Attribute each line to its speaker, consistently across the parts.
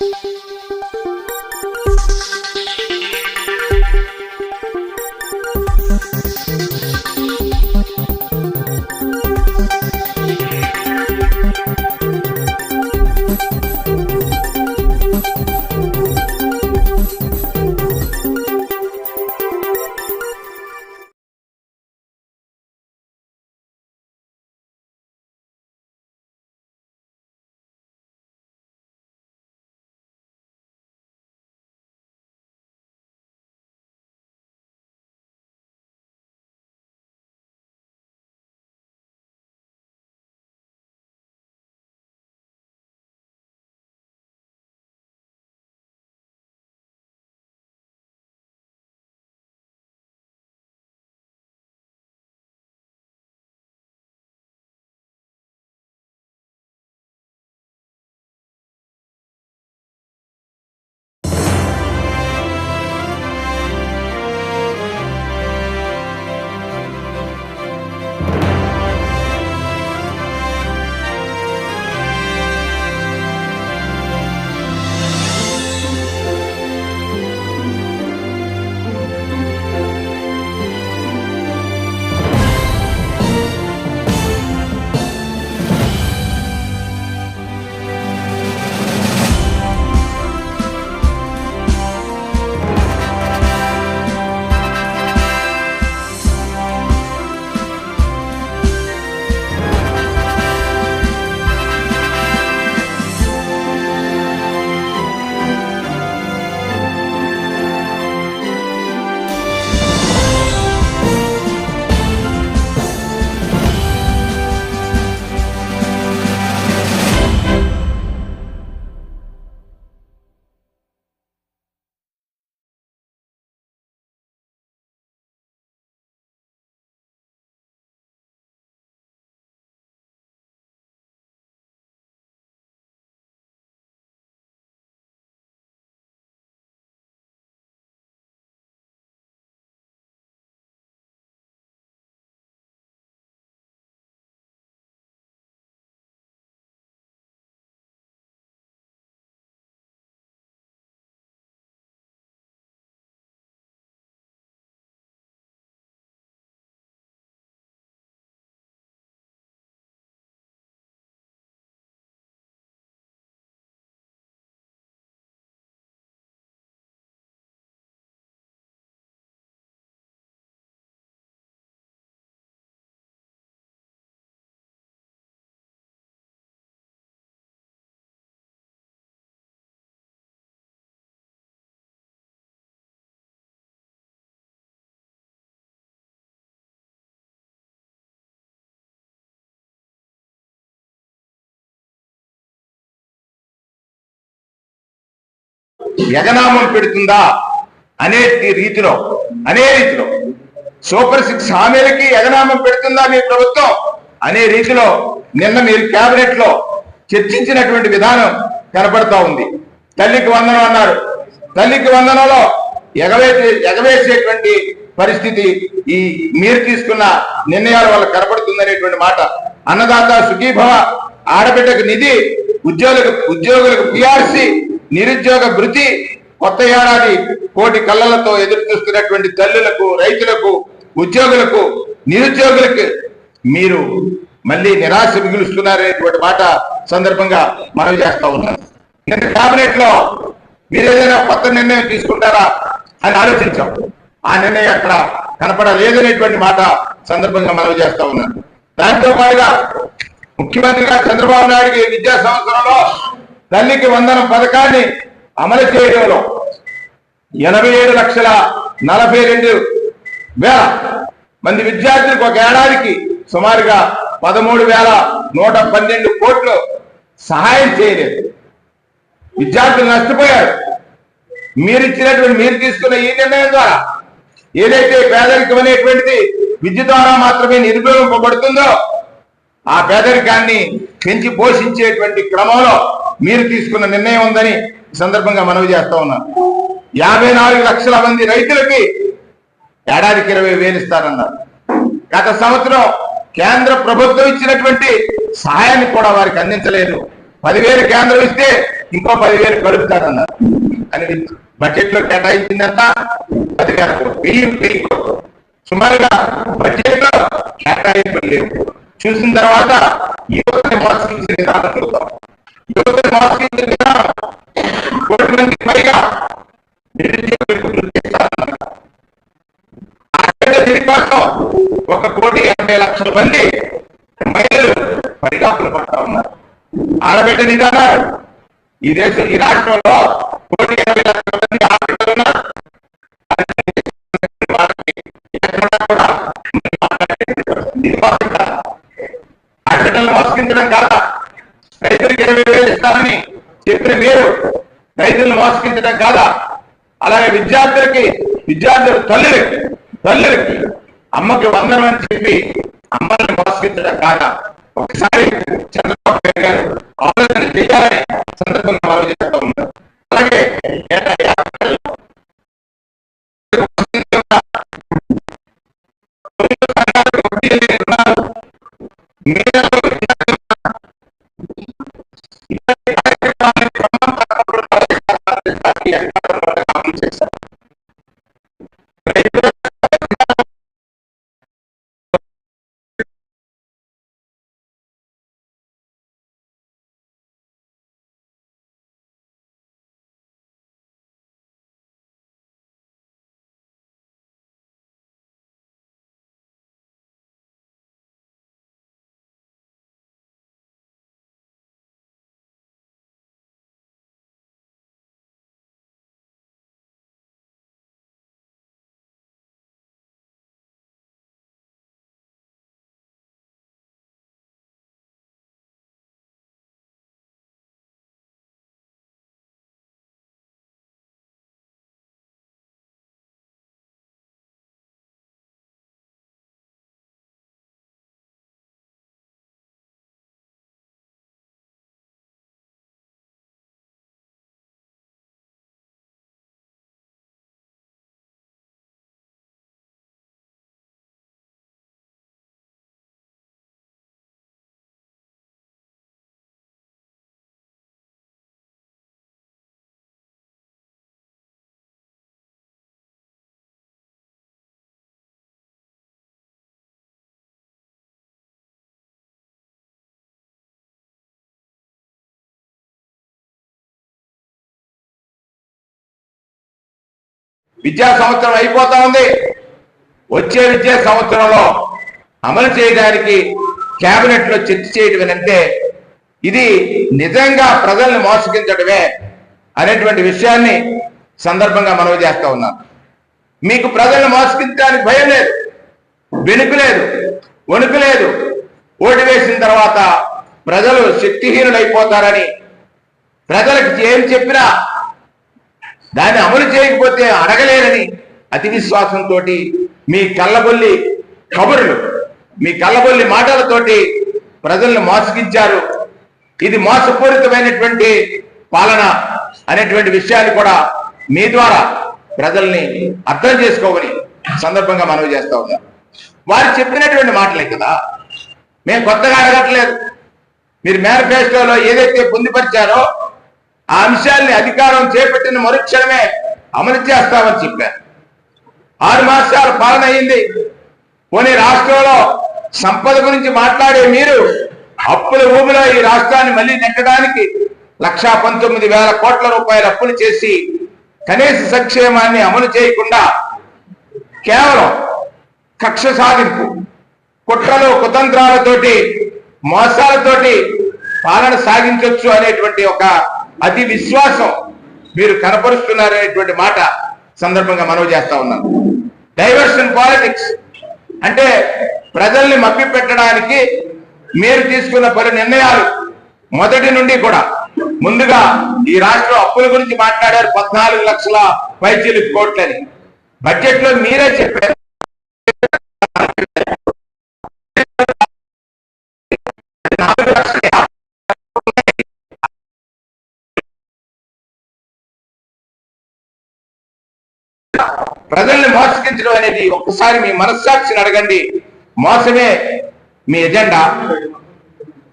Speaker 1: thank you యగనామం పెడుతుందా అనే రీతిలో అనే రీతిలో. సూపర్ సిక్స్ హామీలకి యగనామం పెడుతుందా మీ ప్రభుత్వం అనే రీతిలో నిన్న మీరు కేబినెట్లో చర్చించినటువంటి విధానం కనపడతా ఉంది. తల్లికి వందనం అన్నారు. తల్లికి వందనంలో ఎగవేసే ఎగవేసేటువంటి పరిస్థితి ఈ మీరు తీసుకున్న నిర్ణయాల వల్ల కనపడుతుందనేటువంటి మాట. అన్నదాత సుఖీభవ ఆడబిడ్డకు నిధి ఉద్యోగులకు ఉద్యోగులకు పిఆర్సి నిరుద్యోగ భృతి కొత్త ఏడాది కోటి కళ్ళలతో ఎదురు చూస్తున్నటువంటి తల్లులకు రైతులకు ఉద్యోగులకు నిరుద్యోగులకు మీరు మళ్ళీ నిరాశ మిగులుస్తున్నారనేటువంటి మాట సందర్భంగా మనవి చేస్తా ఉన్నాం. నిన్న కేబినెట్లో మీరు ఏదైనా కొత్త నిర్ణయం తీసుకుంటారా అని ఆలోచించాం. ఆ నిర్ణయం అక్కడ కనపడలేదనేటువంటి మాట సందర్భంగా మనవి చేస్తా ఉన్నాను దాంతో పాటుగా ముఖ్యమంత్రిగా చంద్రబాబు నాయుడు విద్యా సంవత్సరంలో తల్లికి వందనం పథకాన్ని అమలు చేయడంలో ఎనభై ఏడు లక్షల నలభై రెండు వేల మంది విద్యార్థులకు ఒక ఏడాదికి సుమారుగా పదమూడు వేల నూట పన్నెండు కోట్లు సహాయం చేయలేదు. విద్యార్థులు నష్టపోయారు. మీరు ఇచ్చినటువంటి మీరు తీసుకున్న ఈ నిర్ణయం ద్వారా ఏదైతే పేదరికం అనేటువంటిది విద్య ద్వారా మాత్రమే నిరుపయోగింపబడుతుందో ఆ పేదరికాన్ని పెంచి పోషించేటువంటి క్రమంలో మీరు తీసుకున్న నిర్ణయం ఉందని సందర్భంగా మనవి చేస్తా ఉన్నాను యాభై నాలుగు లక్షల మంది రైతులకి ఏడాదికి ఇరవై వేలు ఇస్తారన్నారు గత సంవత్సరం కేంద్ర ప్రభుత్వం ఇచ్చినటువంటి సహాయాన్ని కూడా వారికి అందించలేదు పదివేలు కేంద్రం ఇస్తే ఇంకో పదివేలు కలుపుతారన్నారు అని బడ్జెట్లో కేటాయించిందంతా పదివేల కోట్లు. వెయ్యి వెయ్యి కోట్లు. సుమారుగా బడ్జెట్లో కేటాయింపులు లేవు చూసిన తర్వాత యువతని మోసగించిన విధానం చూద్దాం. యువతని మోసగించిన విధానం కోటి మంది పైగా నిరుద్యోగులకు ఒక కోటి ఎనభై లక్షల మంది మహిళలు పరిగాపులు పడతా ఉన్నారు. ఆడబిడ్డ నిదానాలు ఈ దేశం ఈ రాష్ట్రంలో కోటి ఎనభై లక్షల మంది ఆడబిడ్డలు ఉన్నారు. వాళ్ళకి ఎక్కడా కూడా ఇది మోసం కాదా? రైతులకు ఇరవై వేలు ఇస్తారని చెప్పిన మీరు రైతులను మోసగించడం కాదా? అలాగే విద్యార్థులకి విద్యార్థుల తల్లులకి తల్లులకి అమ్మకి వందనం అని చెప్పి అమ్మల్ని మోసగించడం కాదా? ఒకసారి చంద్రబాబు నాయుడు గారు ఆలోచన చేయాలని సందర్భంగా ఆలోచిస్తూ ఉన్నారు అలాగే మీరు విద్యా సంవత్సరం అయిపోతా ఉంది. వచ్చే విద్యా సంవత్సరంలో అమలు చేయడానికి కేబినెట్లో చర్చ చేయడం అంటే ఇది నిజంగా ప్రజల్ని మోసగించడమే అనేటువంటి విషయాన్ని సందర్భంగా మనవి చేస్తా ఉన్నాను మీకు ప్రజల్ని మోసగించడానికి భయం లేదు వెనుక లేదు వణుకు లేదు. ఓటు వేసిన తర్వాత ప్రజలు శక్తిహీనులైపోతారని ప్రజలకు ఏం చెప్పినా దాన్ని అమలు చేయకపోతే అడగలేరని అతి విశ్వాసంతో మీ కళ్ళబొల్లి కబుర్లు మీ కళ్ళబొల్లి మాటలతోటి ప్రజల్ని మోసగించారు. ఇది మోసపూరితమైనటువంటి పాలన అనేటువంటి విషయాన్ని కూడా మీ ద్వారా ప్రజల్ని అర్థం చేసుకోమని సందర్భంగా మనవి చేస్తా ఉన్నాం. వారు చెప్పినటువంటి మాటలే కదా. మేము కొత్తగా అడగట్లేదు. మీరు మేనిఫెస్టోలో ఏదైతే పొందుపరిచారో ఆ అంశాన్ని అధికారం చేపట్టిన మరుక్షణమే అమలు చేస్తామని చెప్పారు. ఆరు మాసాలు పాలన అయింది. పోనీ రాష్ట్రంలో సంపద గురించి మాట్లాడే మీరు అప్పుల ఊబిలో ఈ రాష్ట్రాన్ని మళ్ళీ నెట్టడానికి లక్షా పంతొమ్మిది వేల కోట్ల రూపాయల అప్పులు చేసి కనీస సంక్షేమాన్ని అమలు చేయకుండా కేవలం కక్ష సాధింపు కుట్రలు కుతంత్రాలతోటి మోసాలతోటి పాలన సాగించవచ్చు అనేటువంటి ఒక అతి విశ్వాసం మీరు కనపరుస్తున్నారనేటువంటి మాట సందర్భంగా మనవి చేస్తా ఉన్నాను. డైవర్షన్ పాలిటిక్స్ అంటే ప్రజల్ని మభ్య పెట్టడానికి మీరు తీసుకున్న పలు నిర్ణయాలు మొదటి నుండి కూడా. ముందుగా ఈ రాష్ట్రం అప్పుల గురించి మాట్లాడారు పద్నాలుగు లక్షల పైచీలు కోట్లని. బడ్జెట్లో మీరే చెప్పారు. అనేది ఒక్కసారి మీ మనస్సాక్షిని అడగండి. మోసమే మీ ఎజెండా.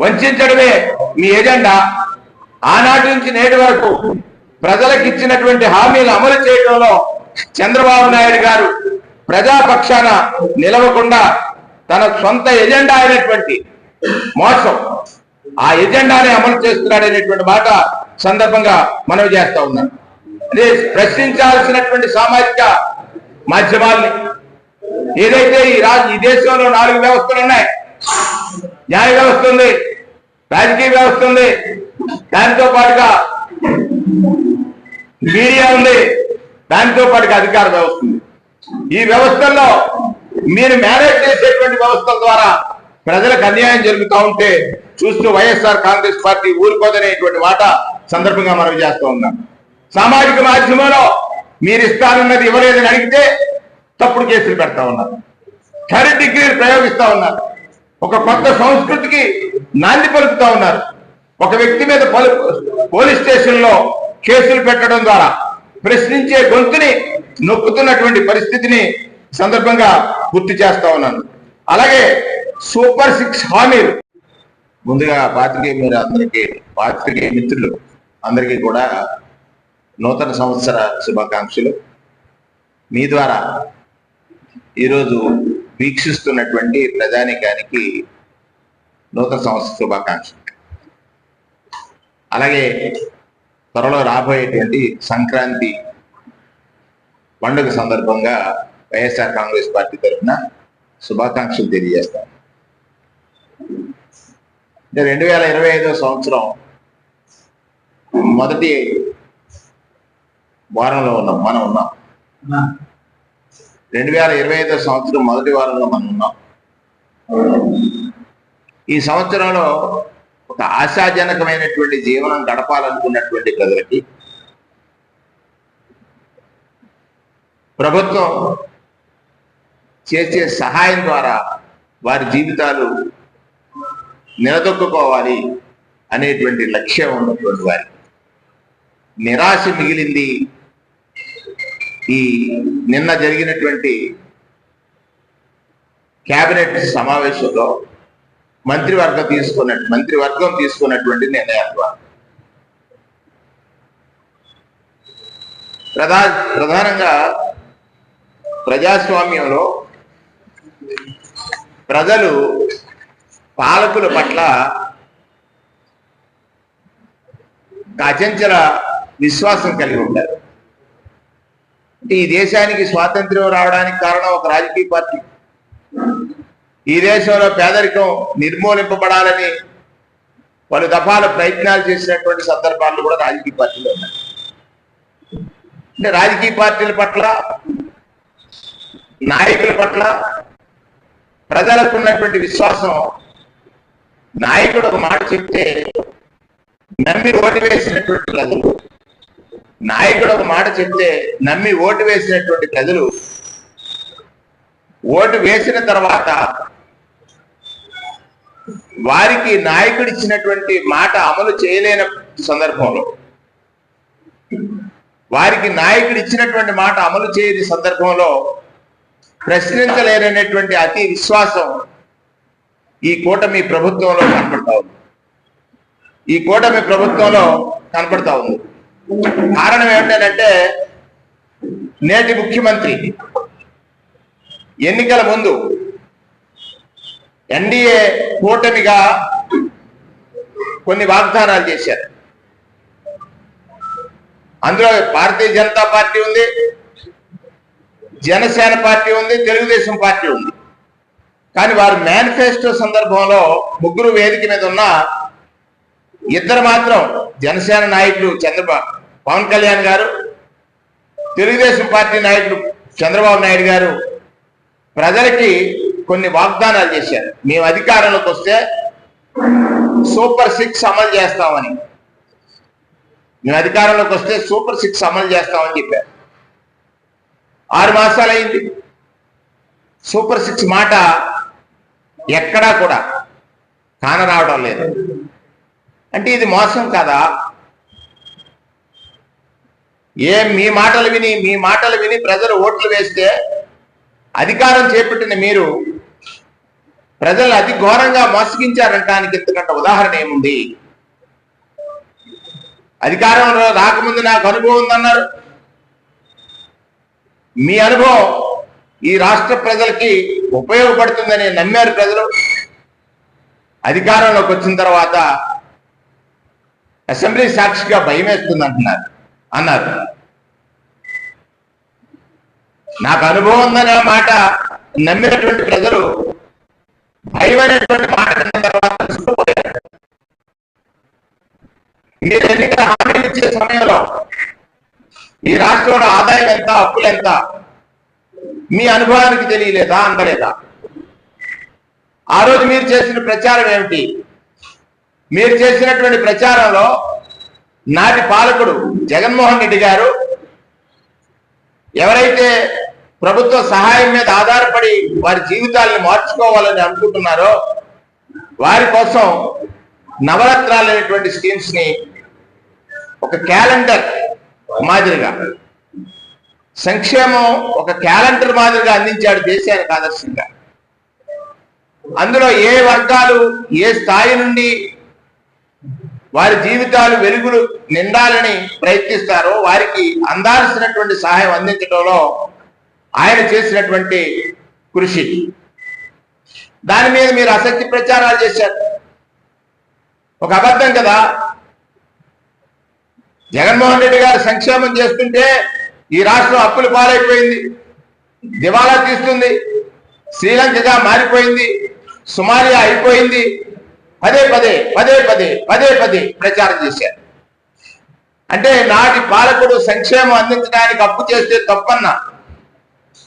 Speaker 1: వంచడమే మీ ఎజెండా. ఆనాటి నుంచి నేటి వరకు ప్రజలకు ఇచ్చినటువంటి హామీలు అమలు చేయడంలో చంద్రబాబు నాయుడు గారు ప్రజాపక్షాన నిలవకుండా తన సొంత ఎజెండా అయినటువంటి మోసం ఆ ఎజెండాని అమలు చేస్తున్నాడనేటువంటి మాట సందర్భంగా మనవి చేస్తా ఉన్నాను. ప్రశ్నించాల్సినటువంటి సామాజిక మాధ్యమాల్ని. ఏదైతే ఈ రాజు ఈ దేశంలో నాలుగు వ్యవస్థలు ఉన్నాయి న్యాయ వ్యవస్థ ఉంది రాజకీయ వ్యవస్థ ఉంది దానితో పాటుగా మీడియా ఉంది దానితో పాటుగా అధికార వ్యవస్థ ఉంది. ఈ వ్యవస్థల్లో మీరు మేనేజ్ చేసేటువంటి వ్యవస్థల ద్వారా ప్రజలకు అన్యాయం జరుగుతూ ఉంటే చూస్తూ వైఎస్ఆర్ కాంగ్రెస్ పార్టీ ఊరుకోదనేటువంటి మాట సందర్భంగా మనం చేస్తూ ఉన్నాం. సామాజిక మాధ్యమంలో మీరు ఇస్తానన్నది ఇవ్వలేదని అడిగితే తప్పుడు కేసులు పెడతా ఉన్నారు. థర్డ్ డిగ్రీలు ప్రయోగిస్తా ఉన్నారు. ఒక కొత్త సంస్కృతికి నాంది పలుకుతా ఉన్నారు. ఒక వ్యక్తి మీద పోలీస్ స్టేషన్లో కేసులు పెట్టడం ద్వారా ప్రశ్నించే గొంతుని నొక్కుతున్నటువంటి పరిస్థితిని సందర్భంగా గుర్తు చేస్తా ఉన్నాను. అలాగే సూపర్ సిక్స్ హామీలు. ముందుగా పాత్రికేయ మీరు అందరికీ పాత్రికేయ మిత్రులు అందరికీ కూడా నూతన సంవత్సర శుభాకాంక్షలు. మీ ద్వారా ఈరోజు వీక్షిస్తున్నటువంటి ప్రజానికానికి నూతన సంవత్సర శుభాకాంక్షలు. అలాగే త్వరలో రాబోయేటువంటి సంక్రాంతి పండుగ సందర్భంగా వైఎస్ఆర్ కాంగ్రెస్ పార్టీ తరఫున శుభాకాంక్షలు తెలియజేస్తాను. రెండు వేల ఇరవై ఐదో సంవత్సరం మొదటి వారంలో ఉన్నాం మనం ఉన్నాం. రెండు వేల ఇరవై ఐదో సంవత్సరం మొదటి వారంలో మనం ఉన్నాం. ఈ సంవత్సరంలో ఒక ఆశాజనకమైనటువంటి జీవనం గడపాలనుకున్నటువంటి ప్రజలకి ప్రభుత్వం చేసే సహాయం ద్వారా వారి జీవితాలు నిలదొక్కుకోవాలి అనేటువంటి లక్ష్యం ఉన్నటువంటి వారి నిరాశ మిగిలింది ఈ నిన్న జరిగినటువంటి కేబినెట్ సమావేశంలో మంత్రివర్గం తీసుకున్న మంత్రివర్గం తీసుకున్నటువంటి నిర్ణయాల ద్వారా ప్రధా ప్రధానంగా ప్రజాస్వామ్యంలో ప్రజలు పాలకుల పట్ల అచంచల విశ్వాసం కలిగి ఉంటారు. అంటే ఈ దేశానికి స్వాతంత్ర్యం రావడానికి కారణం ఒక రాజకీయ పార్టీ. ఈ దేశంలో పేదరికం నిర్మూలింపబడాలని పలు దఫాల ప్రయత్నాలు చేసినటువంటి సందర్భాలు కూడా రాజకీయ పార్టీలు ఉన్నాయి. అంటే రాజకీయ పార్టీల పట్ల నాయకుల పట్ల ప్రజలకు ఉన్నటువంటి విశ్వాసం నాయకుడు ఒక మాట చెప్తే నమ్మి ఓటు వేసినటువంటి ప్రజలు నాయకుడు ఒక మాట చెప్తే నమ్మి ఓటు వేసినటువంటి ప్రజలు ఓటు వేసిన తర్వాత వారికి నాయకుడు ఇచ్చినటువంటి మాట అమలు చేయలేని సందర్భంలో వారికి నాయకుడు ఇచ్చినటువంటి మాట అమలు చేయని సందర్భంలో ప్రశ్నించలేనటువంటి అతి విశ్వాసం ఈ కూటమి ప్రభుత్వంలో కనపడతా ఉంది. ఈ కూటమి ప్రభుత్వంలో కనపడతా ఉంది. కారణం ఏమిటంటే నేటి ముఖ్యమంత్రి ఎన్నికల ముందు ఎన్డీఏ కూటమిగా కొన్ని వాగ్దానాలు చేశారు. అందులో భారతీయ జనతా పార్టీ ఉంది జనసేన పార్టీ ఉంది తెలుగుదేశం పార్టీ ఉంది. కానీ వారు మేనిఫెస్టో సందర్భంలో ముగ్గురు వేదిక మీద ఉన్న ఇద్దరు మాత్రం జనసేన నాయకులు చంద్రబాబు పవన్ కళ్యాణ్ గారు తెలుగుదేశం పార్టీ నాయకులు చంద్రబాబు నాయుడు గారు ప్రజలకి కొన్ని వాగ్దానాలు చేశారు. మేము అధికారంలోకి వస్తే సూపర్ సిక్స్ అమలు చేస్తామని. మేము అధికారంలోకి వస్తే సూపర్ సిక్స్ అమలు చేస్తామని చెప్పారు. ఆరు మాసాలు అయింది సూపర్ సిక్స్ మాట ఎక్కడా కూడా కానరావడం లేదు. అంటే ఇది మోసం కదా? ఏం మీ మాటలు విని మీ మాటలు విని ప్రజలు ఓట్లు వేస్తే అధికారం చేపట్టిన మీరు ప్రజలు అతి ఘోరంగా మోసగించారంటానికి ఎందుకంటే ఉదాహరణ ఏముంది? అధికారంలో రాకముందు నాకు అనుభవం ఉందన్నారు. మీ అనుభవం ఈ రాష్ట్ర ప్రజలకి ఉపయోగపడుతుందని నమ్మారు ప్రజలు. అధికారంలోకి వచ్చిన తర్వాత అసెంబ్లీ సాక్షిగా భయం వేస్తుంది అంటున్నారు అన్నారు. నాకు అనుభవం ఉందనే మాట నమ్మినటువంటి ప్రజలు భయం అనేటువంటి మాట విన్న తర్వాత మీరు ఎన్నికల హామీలు ఇచ్చే సమయంలో ఈ రాష్ట్రంలో ఆదాయం ఎంత అప్పులు ఎంత? మీ అనుభవానికి తెలియలేదా? అందలేదా ఆ రోజు మీరు చేసిన ప్రచారం ఏమిటి? మీరు చేసినటువంటి ప్రచారంలో నాటి పాలకుడు జగన్మోహన్ రెడ్డి గారు ఎవరైతే ప్రభుత్వ సహాయం మీద ఆధారపడి వారి జీవితాలను మార్చుకోవాలని అనుకుంటున్నారో వారి కోసం నవరత్నాలు అనేటువంటి స్కీమ్స్ని ఒక క్యాలెండర్ మాదిరిగా సంక్షేమం ఒక క్యాలెండర్ మాదిరిగా అందించాడు దేశానికి ఆదర్శంగా అందులో ఏ వర్గాలు ఏ స్థాయి నుండి వారి జీవితాలు వెలుగులు నిండాలని ప్రయత్నిస్తారో వారికి అందాల్సినటువంటి సహాయం అందించడంలో ఆయన చేసినటువంటి కృషి. దాని మీద మీరు అసత్య ప్రచారాలు చేశారు. ఒక అబద్ధం కదా? జగన్మోహన్ రెడ్డి గారు సంక్షేమం చేస్తుంటే ఈ రాష్ట్రం అప్పులు పాలైపోయింది దివాలా తీస్తుంది శ్రీలంకగా మారిపోయింది సుమాలియా అయిపోయింది పదే పదే పదే పదే పదే పదే ప్రచారం చేశారు. అంటే నాటి పాలకుడు సంక్షేమం అందించడానికి అప్పు చేస్తే తప్పన్నా.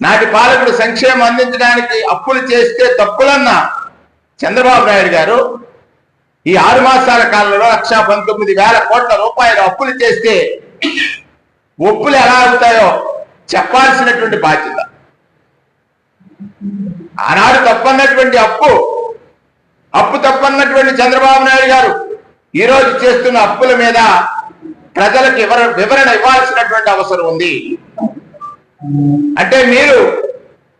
Speaker 1: నాటి పాలకుడు సంక్షేమం అందించడానికి అప్పులు చేస్తే తప్పులన్నా చంద్రబాబు నాయుడు గారు ఈ ఆరు మాసాల కాలంలో లక్ష పంతొమ్మిది వేల కోట్ల రూపాయలు అప్పులు చేస్తే ఒప్పులు ఎలా అవుతాయో చెప్పాల్సినటువంటి బాధ్యత. ఆనాడు తప్పన్నటువంటి అప్పు అప్పు తప్పన్నటువంటి చంద్రబాబు నాయుడు గారు ఈ రోజు చేస్తున్న అప్పుల మీద ప్రజలకు వివరణ ఇవ్వాల్సినటువంటి అవసరం ఉంది. అంటే మీరు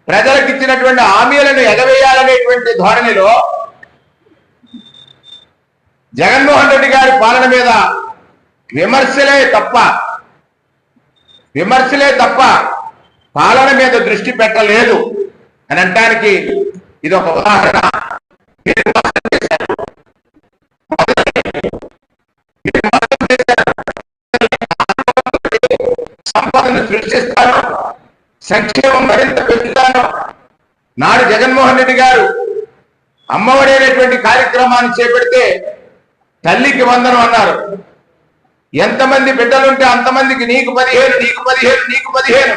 Speaker 1: ప్రజలకు ఇచ్చినటువంటి హామీలను ఎగవేయాలనేటువంటి ధోరణిలో జగన్మోహన్ రెడ్డి గారి పాలన మీద విమర్శలే తప్ప విమర్శలే తప్ప పాలన మీద దృష్టి పెట్టలేదు అని అంటానికి ఇది ఒక ఉదాహరణ. సంక్షేమం మరింత పెంచుతాను నాడు జగన్మోహన్ రెడ్డి గారు అమ్మఒడి అనేటువంటి కార్యక్రమాన్ని చేపడితే తల్లికి వందనం అన్నారు. ఎంతమంది బిడ్డలుంటే అంతమందికి నీకు పదిహేను నీకు పదిహేను నీకు పదిహేను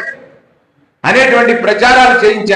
Speaker 1: అనేటువంటి ప్రచారాలు చేయించారు.